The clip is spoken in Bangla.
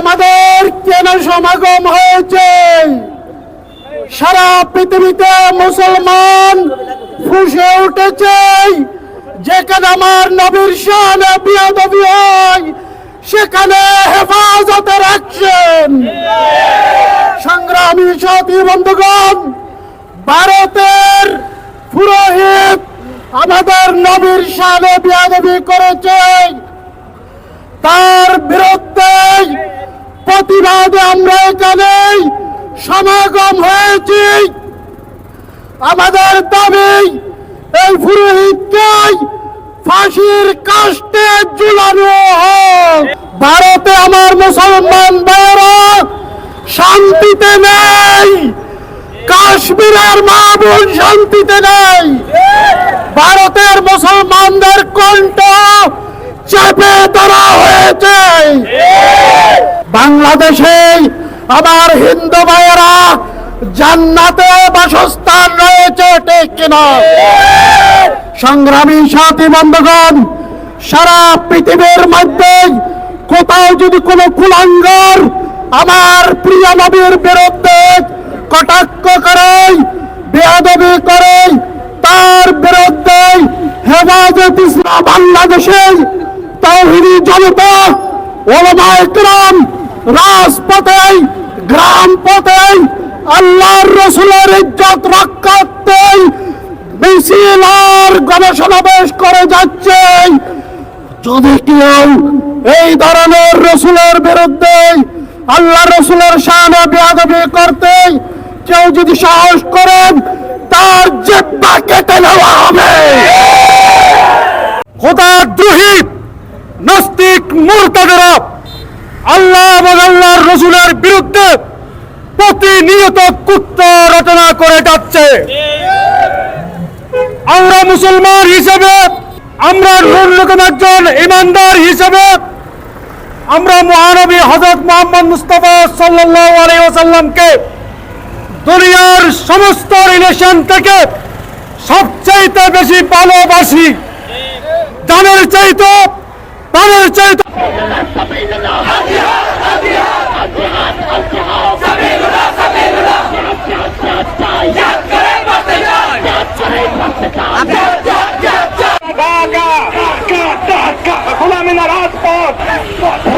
আমাদের কেন সমাগম হয়েছে? সারা পৃথিবীতে মুসলমান ফুসে উঠেছে। যেখানে আমার নবীর বিয়াদবি হয়, সেখানে হেফাজতে রাখছেন। সংগ্রামী সাথী বন্ধুগণ, ভারতের পুরোহিত আমাদের নবীর শানে বিয়াদবি করেছে। তার বিরুদ্ধে প্রতিবাদে আমরা এখানে সমাগম হয়েছি আমাদের দাবি, এই পুরোহিতকে ফাঁসির কাষ্টে ঝুলানো হোক। ভারতে আমার মুসলমান ভাইয়েরা শান্তিতে নেই। কাশ্মীরের মা বোন শান্তিতে নেই। ভারতের মুসলমানদের কণ্ঠ চেপে ধরা হয়েছে। বাংলাদেশে আমার হিন্দু ভাইয়েরা জান্নাতে বাসস্থান রয়েছে, ঠিক কিনা? সংগ্রামী সাথী বন্ধুগণ, সারা পৃথিবীর মধ্যে কোথাও যদি কোনো কুলাঙ্গর আমার প্রিয় নবীর বিরুদ্ধে কটাক্ষ করে, বেয়াদবি করে, তার বিরুদ্ধে হেফাজত ইসলাম বাংলাদেশে তৌহিদি জনতা ওলামা একরাম রাজপথে গ্রাম পথে আল্লাহর রসুলের ইজ্জত রক্ষার্থে মিছিল আর গণসমাবেশ করে যাচ্ছে। যদি কেউ এই ধরনের রসুলের বিরুদ্ধে আল্লাহ রসুলের সামনে বেয়াদবি করতে কেউ যদি সাহস করেন, তার জেব্বা কেটে নেওয়া হবে। খোদা দ্রোহী, নাস্তিক মূর্তাদেরা আল্লাহ আল্লাহর রসুলের বিরুদ্ধে প্রতিনিয়ত কুত্ত রচনা করে যাচ্ছে। আমরা মুসলমান হিসেবে, আমরা ন্যূনতম একজন ইমানদার হিসেবে, আমরা মহানবী হজরত মোহাম্মদ মুস্তফা সাল্লাহ আলী ওসাল্লামকে দুনিয়ার সমস্ত রিলেশন থেকে সবচাইতে বেশি ভালোবাসি। Sport! Sport!